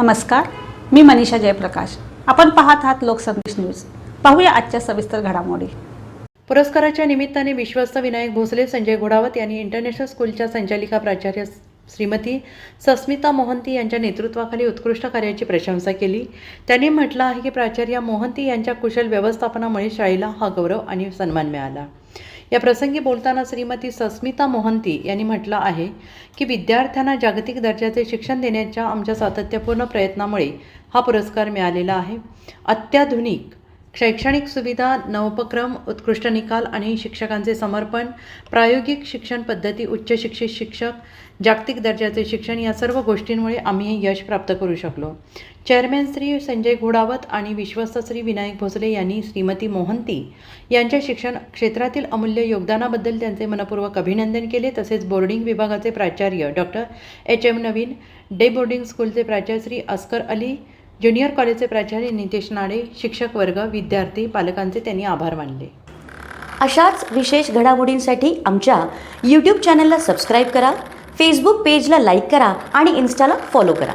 नमस्कार मी मनीषा जयप्रकाश. आपण पाहत आहात लोकसंदेश न्यूज. पाहूया आजच्या सविस्तर घडामोडी. पुरस्काराच्या निमित्ताने विश्वस्त विनायक भोसले संजय घोडावत यांनी इंटरनॅशनल स्कूलच्या संचालिका प्राचार्य श्रीमती सस्मिता मोहंती यांच्या नेतृत्वाखाली उत्कृष्ट कार्याची प्रशंसा केली. त्यांनी म्हटलं आहे की प्राचार्य मोहंती यांच्या कुशल व्यवस्थापनामुळे शाळेला हा गौरव आणि सन्मान मिळाला. या प्रसंगी बोलताना श्रीमती सस्मिता मोहंती यांनी म्हटलं आहे की विद्यार्थ्यांना जागतिक दर्जाचे शिक्षण देण्याच्या आमच्या सातत्यपूर्ण प्रयत्नामुळे हा पुरस्कार मिळालेला आहे. अत्याधुनिक शैक्षणिक सुविधा नवोपक्रम उत्कृष्ट निकाल आणि शिक्षकांचे समर्पण प्रायोगिक शिक्षण पद्धती उच्च शिक्षित शिक्षक जागतिक दर्जाचे शिक्षण या सर्व गोष्टींमुळे आम्ही यश प्राप्त करू शकलो. चेअरमॅन श्री संजय घोडावत आणि विश्वस्त श्री विनायक भोसले यांनी श्रीमती मोहंती यांच्या शिक्षण क्षेत्रातील अमूल्य योगदानाबद्दल त्यांचे मनपूर्वक अभिनंदन केले. तसेच बोर्डिंग विभागाचे प्राचार्य doctor H M Naveen day boarding स्कूलचे प्राचार्य श्री अस्कर अली ज्युनियर कॉलेजचे प्राचार्य नितेश नाडे शिक्षक वर्ग विद्यार्थी पालकांचे त्यांनी आभार मानले. अशाच विशेष घडामोडींसाठी आमच्या यूट्यूब चॅनलला सबस्क्राईब करा फेसबुक पेजला लाईक करा आणि इन्स्टाला फॉलो करा.